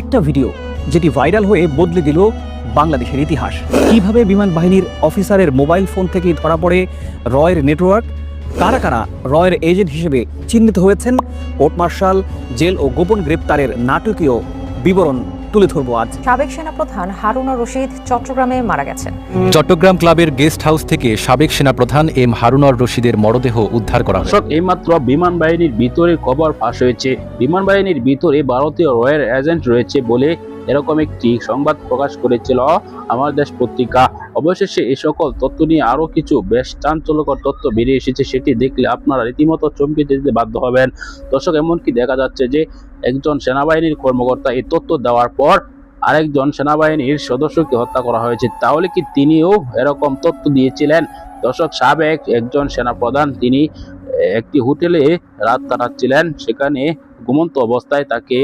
একটা ভিডিও যেটি ভাইরাল হয়ে বদলে দিল বাংলাদেশের ইতিহাস। কীভাবে বিমান বাহিনীর অফিসারের মোবাইল ফোন থেকে ধরা পড়ে রয়ের নেটওয়ার্ক কারা কারা রয়ের এজেন্ট হিসেবে চিহ্নিত হয়েছেন? কোর্ট মার্শাল জেল ও গোপন গ্রেপ্তারের নাটকীয় বিবরণ তুলে ধরবো আজ। সাবেক সেনাপ্রধান হারুনা রশিদ চট্টগ্রামে মারা গেছেন। চট্টগ্রাম ক্লাবের গেস্ট হাউস থেকে সাবেক সেনাপ্রধান এম হারুনর রশিদের মরদেহ উদ্ধার করা হয় এইমাত্র বিমান বাহিনীর ভিতরে কবর ফাঁস হয়েছে। বিমান বাহিনীর ভিতরে ভারতীয় রয়্যাল এজেন্ট রয়েছে বলে এরকম একটি সংবাদ প্রকাশ করেছিল আমার দেশ পত্রিকা। অবশেষে এই সকল তথ্য নিয়ে আরও কিছু বেশ চাঞ্চল্যকর তথ্য বেরিয়ে এসেছে, সেটি দেখলে আপনারা রীতিমতো চমকে যেতে বাধ্য হবেন। দর্শক, এমনকি দেখা যাচ্ছে যে একজন সেনাবাহিনীর কর্মকর্তা এই তথ্য দেওয়ার পর আরেকজন সেনাবাহিনীর সদস্যকে হত্যা করা হয়েছে। তাহলে কি তিনিও এরকম তথ্য দিয়েছিলেন? দর্শক, সাবেক একজন সেনাপ্রধান তিনি একটি হোটেলে রাত কাটাচ্ছিলেন। সেখানে ঘুমন্ত অবস্থায় তাকে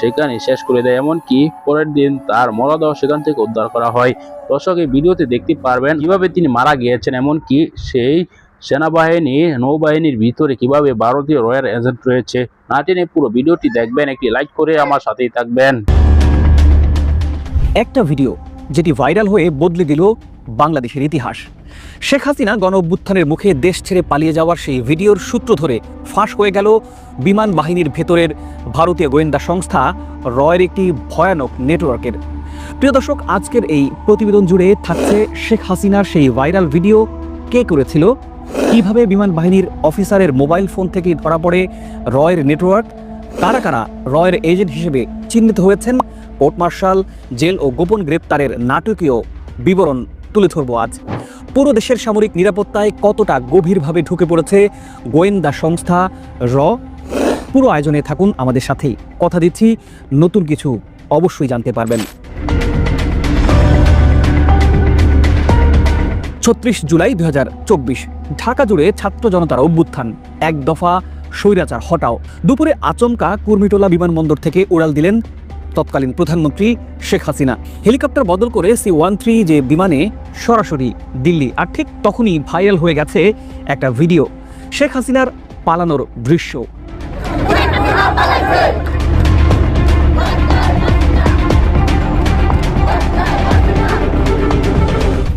সেখানে শেষ করে দেয়। এমনকি পরের দিন তার মরদেহ সেখান থেকে উদ্ধার করা হয়। দর্শক, এই ভিডিওতে দেখতে পারবেন কীভাবে তিনি মারা গিয়েছেন। এমনকি সেই সেনাবাহিনী, নৌবাহিনীর ভিতরে কীভাবে ভারতীয় রয়্যাল এজেন্ট রয়েছে না টেনে পুরো ভিডিওটি দেখবেন। একটি লাইক করে আমার সাথেই থাকবেন। একটা ভিডিও যেটি ভাইরাল হয়ে বদলে দিল বাংলাদেশের ইতিহাস। শেখ হাসিনা গণ অভ্যুত্থানের মুখে দেশ ছেড়ে পালিয়ে যাওয়ার সেই ভিডিওর সূত্র ধরে ফাঁস হয়ে গেল বিমান বাহিনীর ভেতরের ভারতীয় গোয়েন্দা সংস্থা রয়ের একটি ভয়ানক নেটওয়ার্কের। প্রিয় দর্শক, আজকের এই প্রতিবেদন জুড়ে থাকছে শেখ হাসিনার সেই ভাইরাল ভিডিও। কে করেছিল? কীভাবে বিমান বাহিনীর অফিসারের মোবাইল ফোন থেকে ধরা পড়ে রয়ের নেটওয়ার্ক? কারা কারা রয়ের এজেন্ট হিসেবে চিহ্নিত হয়েছেন? কোর্ট মার্শাল, জেল ও গোপন গ্রেপ্তারের নাটকীয় বিবরণ তুলে ধরবো আজ। পুরো দেশের সামরিক নিরাপত্তায় কতটা গভীরভাবে ঢুকে পড়েছে গোয়েন্দা সংস্থা র। পুরো আয়োজনে থাকুন আমাদের সাথেই। কথা দিচ্ছি, নতুন কিছু অবশ্যই জানতে পারবেন। ছত্রিশ জুলাই দু হাজার চব্বিশ, ঢাকা জুড়ে ছাত্র জনতার অভ্যুত্থান। এক দফা স্বৈরাচার হটাও। দুপুরে আচমকা কুর্মিটোলা বিমানবন্দর থেকে উড়াল দিলেন তৎকালীন প্রধানমন্ত্রী শেখ হাসিনা। হেলিকপ্টার বদল করে সি ওয়ান থ্রি যে বিমানে সরাসরি দিল্লি, আর ঠিক তখনই ভাইরাল হয়ে গেছে একটা ভিডিও, শেখ হাসিনার পালানোর দৃশ্য।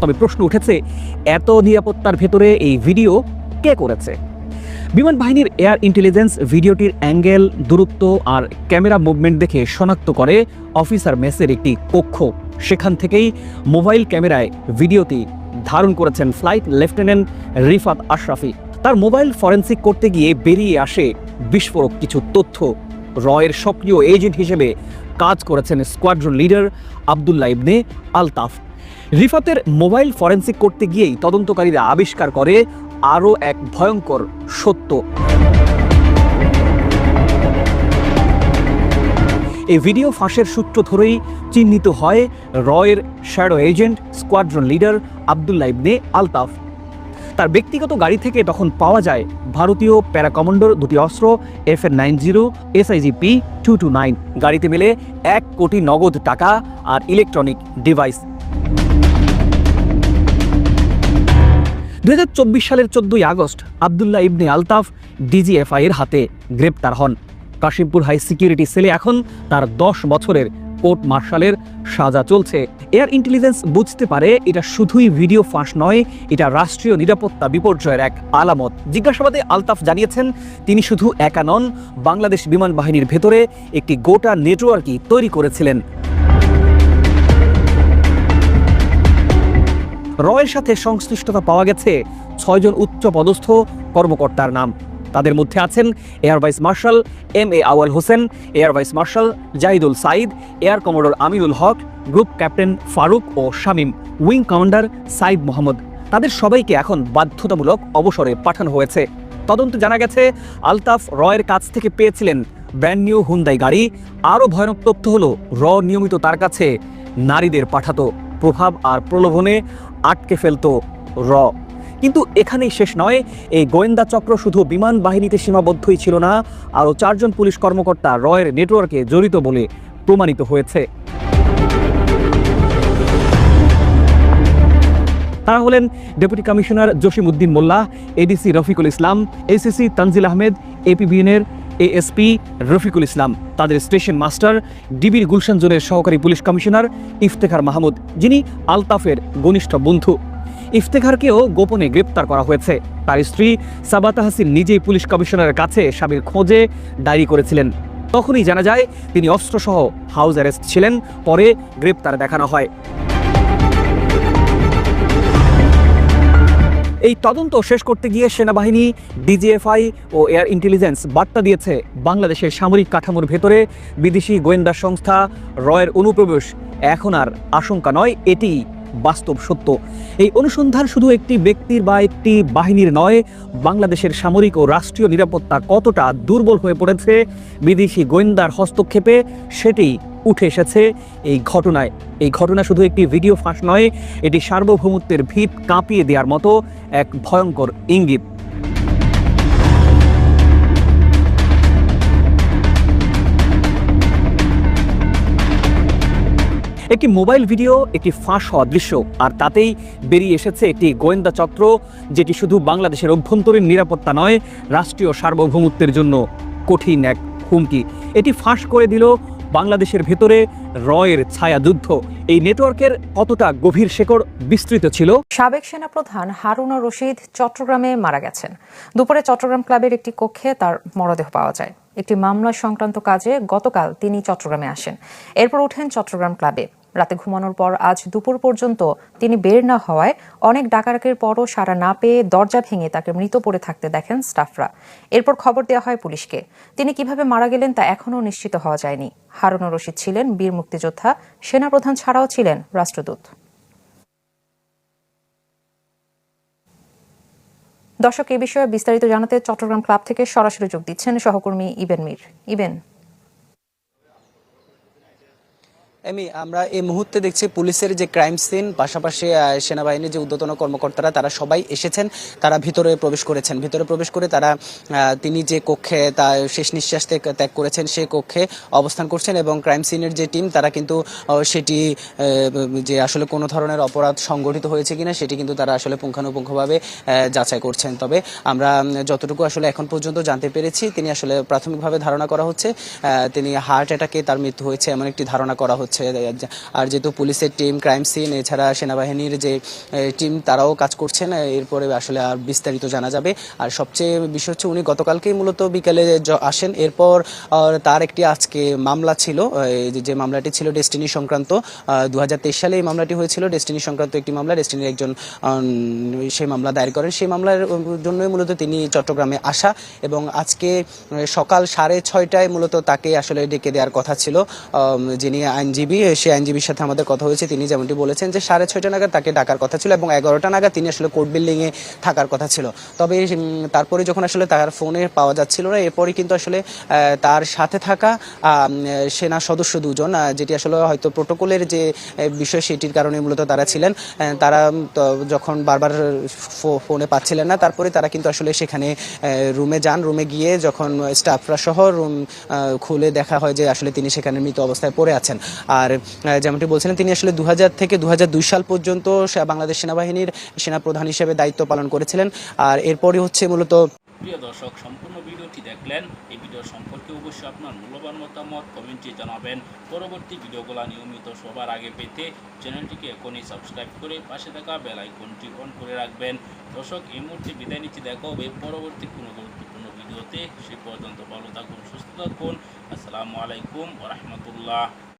তবে প্রশ্ন উঠেছে, এত নিরাপত্তার ভেতরে এই ভিডিও কে করেছে? বিমান বাহিনীর এয়ার ইন্টেলিজেন্স ভিডিওটির অ্যাঙ্গেল, দূরত্ব আর ক্যামেরা মুভমেন্ট দেখে শনাক্ত করে অফিসার মেসের একটি কক্ষ। সেখান থেকেই মোবাইল ক্যামেরায় ভিডিওটি ধারণ করেছেন ফ্লাইট লেফটেন্যান্ট রিফাত আশরাফি। তার মোবাইল ফরেন্সিক করতে গিয়ে বেরিয়ে আসে বিস্ফোরক কিছু তথ্য। রয়ের সক্রিয় এজেন্ট হিসেবে কাজ করেছেন স্কোয়াড্রন লিডার আবদুল্লাহ ইবনে আলতাফ। রিফাতের মোবাইল ফরেন্সিক করতে গিয়েই তদন্তকারীরা আবিষ্কার করে আরও এক ভয়ঙ্কর সত্য। এই ভিডিও ফাঁসের সূত্র ধরেই চিহ্নিত হয় রয়ের shadow agent, squadron leader Abdullah Ibne Altaf. তার ব্যক্তিগত গাড়ি থেকে তখন পাওয়া যায় ভারতীয় প্যারাকমান্ডোর দুটি অস্ত্র, F N nine zero SIG P two two nine. গাড়িতে মেলে এক কোটি নগদ টাকা আর ইলেকট্রনিক ডিভাইস। দুই হাজার চব্বিশ সালের চোদ্দই আগস্ট আবদুল্লাহ ইবনে আলতাফ ডিজিএফআই এর হাতে গ্রেপ্তার হন। কাশিমপুর হাই সিকিউরিটি সেলে এখন তার দশ বছরের কোর্ট মার্শালের সাজা চলছে। এয়ার ইন্টেলিজেন্স বুঝতে পারে এটা শুধুই ভিডিও ফাঁস নয়, এটা রাষ্ট্রীয় নিরাপত্তা বিপর্যয়ের এক আলামত। জিজ্ঞাসাবাদে আলতাফ জানিয়েছেন, তিনি শুধু একা নন, বাংলাদেশ বিমান বাহিনীর ভেতরে একটি গোটা নেটওয়ার্কই তৈরি করেছিলেন। রয়ের সাথে সংশ্লিষ্টতা পাওয়া গেছে। ছয়জন উচ্চ পদস্থ কর্মকর্তার নাম। তাদের মধ্যে আছেন air vice marshal M A Awal Hossain, air vice marshal Zahidul Sayed air commodore Aminul Haque, group captain Faruk O Shamim, wing commander Saeed Mohammad. তাদের সবাইকে এখন বাধ্যতামূলক অবসরে পাঠানো হয়েছে। তদন্তে জানা গেছে, আলতাফ রয়ের কাছ থেকে পেয়েছিলেন ব্র্যান্ড নিউ হুন্দাই গাড়ি। আরও ভয়ানক তথ্য হলো, র নিয়মিত তার কাছে নারীদের পাঠাতো। প্রভাব আর প্রলোভনে আটকে ফেলতো র। কিন্তু এখানেই শেষ নয়, এই গোয়েন্দা চক্র শুধু বিমান বাহিনীতে সীমাবদ্ধই ছিল না, আরও চারজন পুলিশ কর্মকর্তা রয়ের নেটওয়ার্কে জড়িত বলে প্রমাণিত হয়েছে। তারা হলেন deputy commissioner Jasim Uddin Molla, ADC Rafiqul Islam, ACC Tanzil Ahmed এপিবিএনের ASP Rafiqul Islam, তাদের স্টেশন মাস্টার ডিবির গুলশান জোনের সহকারী পুলিশ কমিশনার ইফতেখার মাহমুদ, যিনি আলতাফের ঘনিষ্ঠ বন্ধু। ইফতেখারকেও গোপনে গ্রেপ্তার করা হয়েছে। তার স্ত্রী সাবাতা হাসিন নিজেই পুলিশ কমিশনারের কাছে স্বামীর খোঁজে ডায়েরি করেছিলেন। তখনই জানা যায়, তিনি অস্ত্রসহ হাউস অ্যারেস্ট ছিলেন, পরে গ্রেপ্তার দেখানো হয়। এই তদন্ত শেষ করতে গিয়ে সেনাবাহিনী, ডিজিএফআই ও এয়ার ইন্টেলিজেন্স বার্তা দিয়েছে বাংলাদেশের সামরিক কাঠামোর ভেতরে বিদেশি গোয়েন্দা সংস্থা রয়ের অনুপ্রবেশ। এখন আর আশঙ্কা নয় এটি বাস্তব সত্য। এই অনুসন্ধান শুধু একটি ব্যক্তির বা একটি বাহিনীর নয়, বাংলাদেশের সামরিক ও রাষ্ট্রীয় নিরাপত্তা কতটা দুর্বল হয়ে পড়েছে, বিদেশি গোয়েন্দার হস্তক্ষেপে সেটি উঠে এসেছে এই ঘটনায়। এই ঘটনা শুধু একটি ভিডিও ফাঁস নয়, এটি সার্বভৌমত্বের ভিত কাঁপিয়ে দেওয়ার মতো এক ভয়ঙ্কর ইঙ্গিত। একটি মোবাইল ভিডিও, একটি ফাঁস হওয়া দৃশ্য, আর তাতেই বেরিয়ে এসেছে একটি গোয়েন্দা চক্র, যেটি শুধু বাংলাদেশের অভ্যন্তরীণ নিরাপত্তা নয়, রাষ্ট্রীয় সার্বভৌমত্বের জন্য কঠিন এক হুমকি। এটি ফাঁস করে দিল বাংলাদেশের ভেতরে রয়ের ছায়া যুদ্ধ এই নেটওয়ার্কের কতটা গভীর শেকড় বিস্তৃত ছিল? সাবেক সেনা সেনাপ্রধান হারুনা রশিদ চট্টগ্রামে মারা গেছেন। দুপুরে চট্টগ্রাম ক্লাবের একটি কক্ষে তার মরদেহ পাওয়া যায়। একটি মামলা সংক্রান্ত কাজে গতকাল তিনি চট্টগ্রামে আসেন। এরপর ওঠেন চট্টগ্রাম ক্লাবে। রাতে ঘুমানোর পর আজ দুপুর পর্যন্ত তিনি বের না হওয়ায় অনেক ডাকাডাকির পরও সারা না পেয়ে দরজা ভেঙে তাকে মৃত পড়ে থাকতে দেখেন স্টাফরা। এরপর খবর দেওয়া হয় পুলিশকে। তিনি কীভাবে মারা গেলেন তা এখনও নিশ্চিত হওয়া যায়নি। হারুনা রশিদ ছিলেন বীর মুক্তিযোদ্ধা, সেনাপ্রধান ছাড়াও ছিলেন রাষ্ট্রদূত। দর্শক, এ বিষয়ে বিস্তারিত জানাতে চট্টগ্রাম ক্লাব থেকে সরাসরি যোগ দিচ্ছেন সহকর্মী ইবেন মির। ইবেন এমি, আমরা এই মুহূর্তে দেখছি পুলিশের যে ক্রাইম সিন পাশাপাশি সেনাবাহিনীর যে উদ্যতন কর্মকর্তারা, তারা সবাই এসেছেন, তারা ভিতরে প্রবেশ করেছেন। ভিতরে প্রবেশ করে তারা তিনি যে কক্ষে তা শেষ নিঃশ্বাস ত্যাগ- করেছেন সেই কক্ষে অবস্থান করছেন এবং ক্রাইম সিনের যে টিম তারা কিন্তু সেটি যে আসলে কোনো ধরনের অপরাধ সংগঠিত হয়েছে কিনা, সেটি কিন্তু তারা আসলে পুঙ্খানুপুঙ্খভাবে যাচাই করছেন। তবে আমরা যতটুকু আসলে এখন পর্যন্ত জানতে পেরেছি, তিনি আসলে প্রাথমিকভাবে ধারণা করা হচ্ছে তিনি হার্ট অ্যাটাকে তার মৃত্যু হয়েছে, এমন একটি ধারণা করা হচ্ছে। আর যেহেতু পুলিশের টিম ক্রাইম সিন এছাড়া সেনাবাহিনীর যে টিম তারাও কাজ করছেন এরপরে আসলে আর বিস্তারিত জানা যাবে। আর সবচেয়ে বিষয় হচ্ছে, উনি গতকালকেই মূলত বিকেলে আসেন। এরপর তার একটি আজকে মামলা ছিল যে- যে মামলাটি ছিল ডেস্টিনি সংক্রান্ত দু হাজার তেইশ সালে এই মামলাটি হয়েছিল। ডেস্টিনি সংক্রান্ত একটি মামলা ডেস্টিনির একজন সেই মামলা দায়ের করেন। সেই মামলার জন্যই মূলত তিনি চট্টগ্রামে আসা এবং আজকে সকাল সাড়ে ছয়টায় মূলত তাকে আসলে ডেকে দেওয়ার কথা ছিল যিনি আইনজীবী সেই আইনজীবীর সাথে আমাদের কথা হয়েছে, তিনি যেমনটি বলেছেন যে সাড়ে ছয়টা নাগাদ তাকে ডাকার কথা ছিল এবং এগারোটা নাগাদ তিনি আসলে কোর্ট বিল্ডিংয়ে থাকার কথা ছিল। তবে তারপরে যখন আসলে তার ফোনে পাওয়া যাচ্ছিল না, এরপরই কিন্তু আসলে তার সাথে থাকা সেনা সদস্য দুজন যেটি আসলে হয়তো প্রোটোকলের যে বিষয় সেটির কারণে মূলত তারা ছিলেন তারা যখন বারবার ফোনে পাচ্ছিলেন না, তারপরে তারা কিন্তু আসলে সেখানে রুমে যান। রুমে গিয়ে যখন স্টাফরা সহ রুম খুলে দেখা হয় যে আসলে তিনি সেখানে মৃত অবস্থায় পড়ে আছেন। আর যেমনটি বলছিলেন, তিনি আসলে দু হাজার থেকে দু হাজার দুই সাল পর্যন্ত বাংলাদেশ সেনাবাহিনীর সেনাপ্রধান হিসেবে দায়িত্ব পালন করেছিলেন। আর এরপরই হচ্ছে মূলত প্রিয় দর্শক, সম্পূর্ণ ভিডিওটি দেখলেন। এই ভিডিও সম্পর্কে অবশ্যই আপনার মূল্যবান মতামত কমেন্টে জানাবেন। পরবর্তী ভিডিওগুলো নিয়মিত সবার আগে পেতে চ্যানেলটিকে এখনই সাবস্ক্রাইব করে পাশে থাকা বেল আইকনটি অন করে রাখবেন। দর্শক, এই মুহূর্তে বিদায় নিচ্ছি। দেখা হবে পরবর্তী কোনো গুরুত্বপূর্ণ ভিডিওতে। সে পর্যন্ত ভালো থাকুন, সুস্থ থাকুন। আসসালামু আলাইকুম রহমতুল্লাহ।